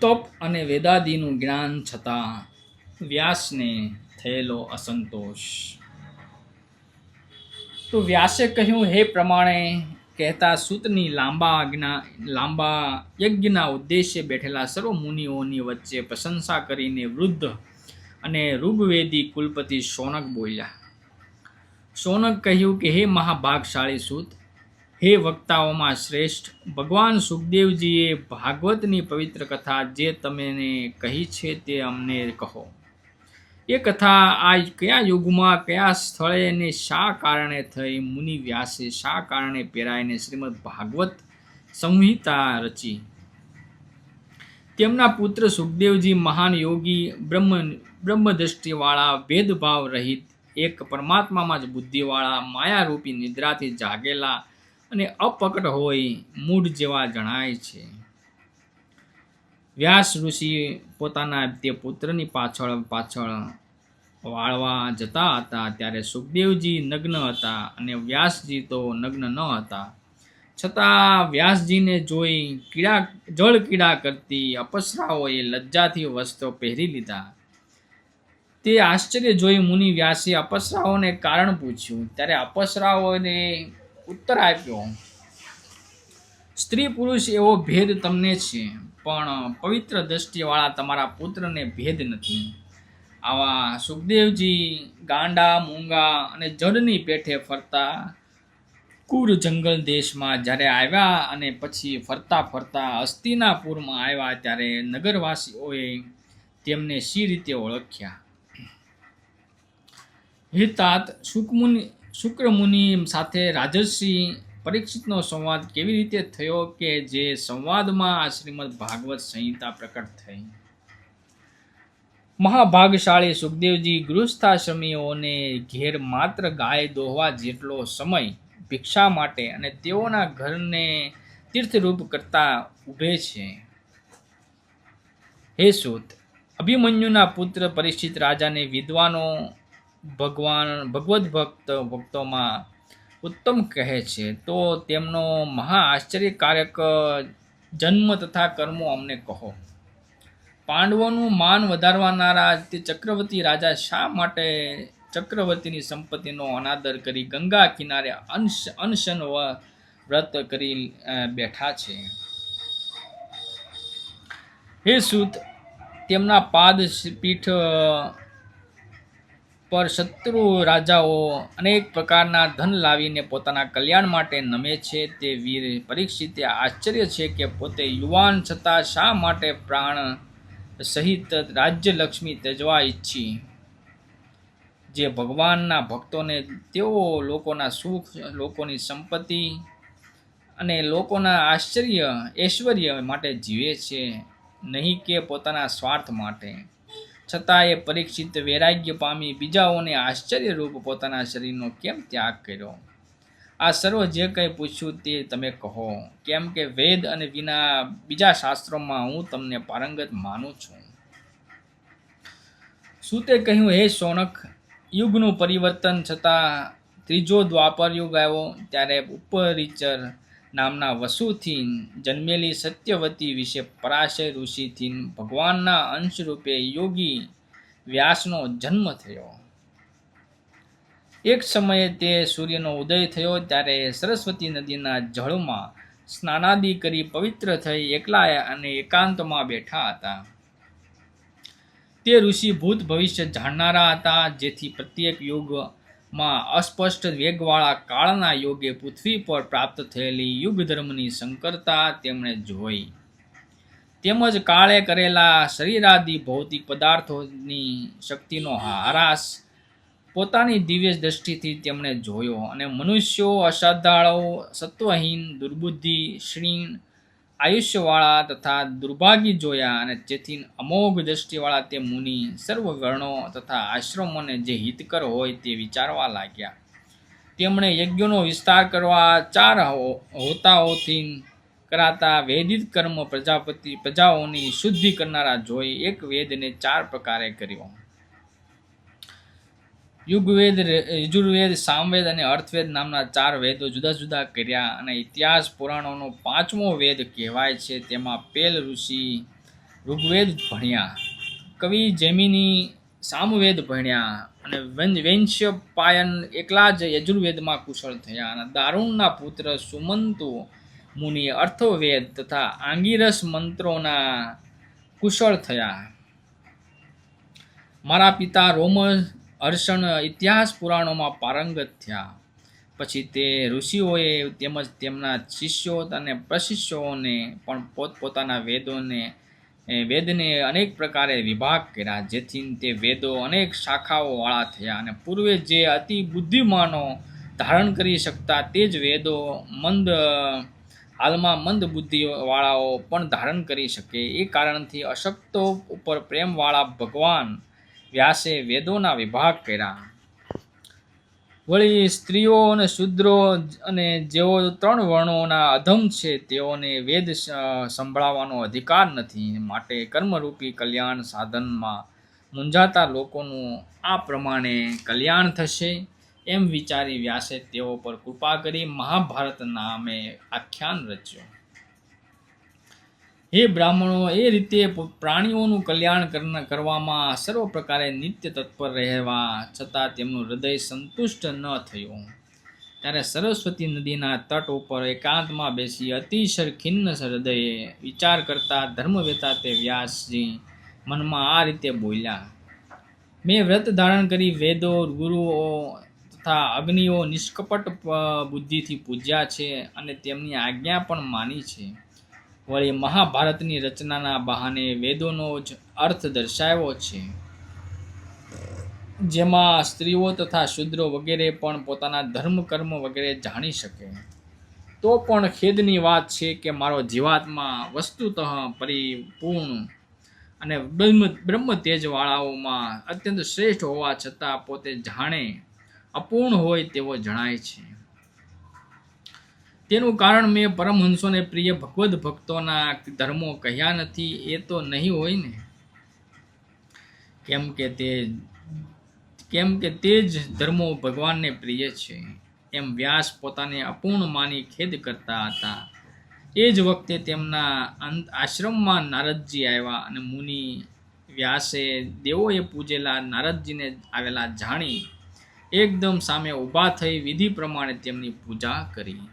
તપ અને વેદાદિનું જ્ઞાન છતાં વ્યાસને થયેલો અસંતોષ. તો વ્યાસે કહ્યું, હે પ્રમાણે, કહેતા સૂતની લાંબા આજ્ઞા, લાંબા યજ્ઞના ઉદ્દેશ્ય બેઠેલા સર્વ મુનિઓની વચ્ચે પ્રશંસા કરીને વૃદ્ધ અને ઋગ્વેદી કુલપતિ શોનક બોલ્યા. સોનક કહ્યું કે, હે મહાભાગશાળી સૂત હે વક્તાઓમાં શ્રેષ્ઠ. ભગવાન સુખદેવજીએ ભાગવતની પવિત્ર કથા જે તમને કહી છે તે અમને કહો. એ કથા આ કયા યુગમાં, કયા સ્થળે અને શા કારણે થઈ? મુનિ વ્યાસે શા કારણે પહેરાઈને શ્રીમદ ભાગવત સંહિતા રચી? તેમના પુત્ર સુખદેવજી મહાન યોગી, બ્રહ્મ બ્રહ્મદ્રષ્ટિવાળા ભેદભાવ રહિત, એક પરમાત્મામાં જ બુદ્ધિવાળા, માયારૂપી, નિદ્રાથી જાગેલા અને અપકટ હોય મૂળ જેવા જણાય છે. વ્યાસ ઋષિ પોતાના તે પુત્રની પાછળ પાછળ વાળવા જતા હતા. ત્યારે સુખદેવજી નગ્ન હતા અને વ્યાસજી તો નગ્ન ન હતા. છતાં વ્યાસજીને જોઈ કીડા, જળ કીડા કરતી અપસરાઓએ લજ્જાથી વસ્ત્રો પહેરી લીધા. તે આશ્ચર્ય જોઈ મુનિ વ્યાસે અપસરાઓને કારણ પૂછ્યું. ત્યારે અપસરાઓને ઉત્તર આપ્યો સ્ત્રી પુરુષ એવો ભેદ તમને છે, પણ પવિત્ર દ્રષ્ટિવાળા તમારા પુત્રને ભેદ નથી. આવા સુખદેવજી ગાંડા, મૂંગા અને જડની પેઠે ફરતા કુર જંગલ દેશમાં જ્યારે આવ્યા અને પછી ફરતા ફરતા હસ્તિનાપુરમાં આવ્યા ત્યારે નગરવાસીઓએ તેમને સી રીતે ઓળખ્યા? હિતાત શુકમુનિ શુક્રમુનિ સાથે રાજર્ષિ પરીક્ષિતનો સંવાદ કેવી રીતે થયો કે જે સંવાદમાં આ શ્રીમદ ભાગવત સંહિતા પ્રકટ થઈ? મહાભાગશાળી સુખદેવજી ગૃહસ્થાશ્રમીઓને ઘેર માત્ર ગાય દોહવા જેટલો સમય ભિક્ષા માટે અને તેઓના ઘરને તીર્થરૂપ કરતા ઊભે છે. હે સુત, અભિમન્યુના પુત્ર પરિચિત રાજાને વિદ્વાનો ભગવાન, ભગવદ્ ભક્ત, ભક્તોમાં ઉત્તમ કહે છે, તો તેમનો મહા આશ્ચર્યકારક જન્મ તથા કર્મો અમને કહો. પાંડવોનું માન વધારવાનારા તે ચક્રવર્તી રાજા શા માટે ચક્રવર્તીની સંપત્તિનો અનાદર કરી ગંગા કિનારે અંશ અનશન વ્રત કરી બેઠા છે? હે સુત, તેમના પાદ પીઠ પર શત્રુ રાજાઓ અનેક પ્રકારના ધન લાવીને પોતાના કલ્યાણ માટે નમે છે તે વીર પરીક્ષિતે આશ્ચર્ય છે કે પોતે યુવાન છતાં શા માટે પ્રાણ સહિત રાજ્યલક્ષ્મી ત્યજવા ઈચ્છી? જે ભગવાનના ભક્તોને તેઓ લોકોના સુખ, લોકોની સંપત્તિ અને લોકોના આશ્ચર્ય, ઐશ્વર્ય માટે જીવે છે, નહીં કે પોતાના સ્વાર્થ માટે. છતાં એ પરીક્ષિત વૈરાગ્ય પામી બીજાઓને આશ્ચર્યરૂપ પોતાના શરીરનો કેમ ત્યાગ કર્યો? આ સર્વ જે કંઈ પૂછ્યું તે તમે કહો. કેમ કે વેદ અને વિના બીજા શાસ્ત્રોમાં હું તમને પારંગત માનું છું. સુતે કહ્યું, હે સોનક, યુગનું પરિવર્તન છતાં ત્રીજો દ્વાપર યુગ આવ્યો, ત્યારે ઉપરિચર નામના વસુથી જન્મેલી સત્યવતી વિશે પરાશય ઋષિથી ભગવાનના અંશરૂપે યોગી વ્યાસનો જન્મ થયો. એક સમયે તે સૂર્યનો ઉદય થયો ત્યારે સરસ્વતી નદીના જળમાં સ્નાનાદિ કરી પવિત્ર થઈ એકલા અને એકાંતમાં બેઠા હતા. તે ઋષિ ભૂત ભવિષ્ય જાણનારા હતા જેથી પ્રત્યેક યુગમાં અસ્પષ્ટ વેગવાળા કાળના યોગે પૃથ્વી પર પ્રાપ્ત થયેલી યુગ ધર્મની સંકરતા તેમણે જોઈ. તેમજ કાળે કરેલા શરીરાદિ ભૌતિક પદાર્થોની શક્તિનો હારાશ પોતાની દિવ્ય દ્રષ્ટિથી તેમણે જોયો અને મનુષ્યો અસાધાળો સત્વહીન, દુર્બુદ્ધિ ક્ષીણ આયુષ્યવાળા તથા દુર્ભાગી જોયા અને જેથી અમોઘ દ્રષ્ટિવાળા તે મુનિ સર્વ તથા આશ્રમોને જે હિતકર હોય તે વિચારવા લાગ્યા. તેમણે યજ્ઞોનો વિસ્તાર કરવા ચાર હોતાઓથી કરાતા વેદિત કર્મ પ્રજાપતિ, પ્રજાઓની શુદ્ધિ કરનારા જોઈ એક વેદને ચાર પ્રકારે કર્યો. યુગવેદ યજુર્વેદ, સામવેદ અને અર્થવેદ નામના ચાર વેદો જુદા જુદા કર્યા અને ઇતિહાસ પુરાણોનો પાંચમો વેદ કહેવાય છે. તેમાં પેલ ઋષિ, ઋગ્વેદ ભણ્યા, કવિ જૈમિની, સામવેદ ભણ્યા અને વૈંશ્ય પાયન એકલા જ યજુર્વેદમાં કુશળ થયા અને દારુણના પુત્ર સુમંતુ મુનિ અર્થવેદ તથા આંગીરસ મંત્રોના કુશળ થયા. મારા પિતા રોમ હર્ષણ ઇતિહાસ પુરાણોમાં પારંગત થયા. પછી તે ઋષિઓએ તેમજ તેમના શિષ્યો અને પ્રશિષ્યોને પણ પોતપોતાના વેદોને વેદને અનેક પ્રકારે વિભાગ કર્યા. જેથી તે વેદો અનેક શાખાઓવાળા થયા અને પૂર્વે જે અતિ બુદ્ધિમાનો ધારણ કરી શકતા તે જ વેદો મંદ, હાલમાં મંદ બુદ્ધિવાળાઓ પણ ધારણ કરી શકે. એ કારણથી અશક્તો ઉપર પ્રેમવાળા ભગવાન વ્યાસે વેદોના વિભાગ કર્યા. વળી સ્ત્રીઓ અને શૂદ્રો અને જેઓ ત્રણ વર્ણોના અધમ છે, તેઓને વેદ સંભળાવવાનો અધિકાર નથી. માટે કર્મરૂપી કલ્યાણ સાધનમાં મૂંઝાતા લોકોનું આ પ્રમાણે કલ્યાણ થશે એમ વિચારી વ્યાસે તેઓ પર કૃપા કરી મહાભારત નામે આખ્યાન રચ્યું. હે બ્રાહ્મણો, એ રીતે પ્રાણીઓનું કલ્યાણ કરવામાં સર્વ પ્રકારે નિત્ય તત્પર રહેવા છતાં તેમનું હૃદય સંતુષ્ટ ન થયું. ત્યારે સરસ્વતી નદીના તટ ઉપર એકાંતમાં બેસી અતિશય ખિન્ન હૃદયે વિચાર કરતા ધર્મવેતા તે વ્યાસજી મનમાં આ રીતે બોલ્યા, મેં વ્રત ધારણ કરી વેદો, ગુરુઓ તથા અગ્નિઓ નિષ્કપટ બુદ્ધિથી પૂજ્યા છે અને તેમની આજ્ઞા પણ માની છે. વળી મહાભારતની રચનાના બહાને વેદોનો જ અર્થ દર્શાવ્યો છે. જેમાં સ્ત્રીઓ તથા શૂદ્રો વગેરે પણ પોતાના ધર્મ, કર્મ વગેરે જાણી શકે. તો પણ ખેદની વાત છે કે મારો જીવાત્મા વસ્તુતઃ પરિપૂર્ણ અને બ્રહ્મ બ્રહ્મ તેજવાળાઓમાં અત્યંત શ્રેષ્ઠ હોવા છતાં પોતે જાણે અપૂર્ણ હોય તેવો જણાય છે. તેનું કારણ મેં પરમહંસોને પ્રિય ભગવદ્ ભક્તોના ધર્મો કહ્યા નથી, એ તો નહીં હોય ને. કેમ કે તે, કેમ કે તે જ ધર્મો ભગવાનને પ્રિય છે. એમ વ્યાસ પોતાને અપૂર્ણ માની ખેદ કરતા હતા. એ જ વખતે તેમના અંત આશ્રમમાં નારદજી આવ્યા અને મુનિ વ્યાસે દેવોએ પૂજેલા નારદજીને આવેલા જાણી, એકદમ સામે ઊભા થઈ વિધિ પ્રમાણે તેમની પૂજા કરી.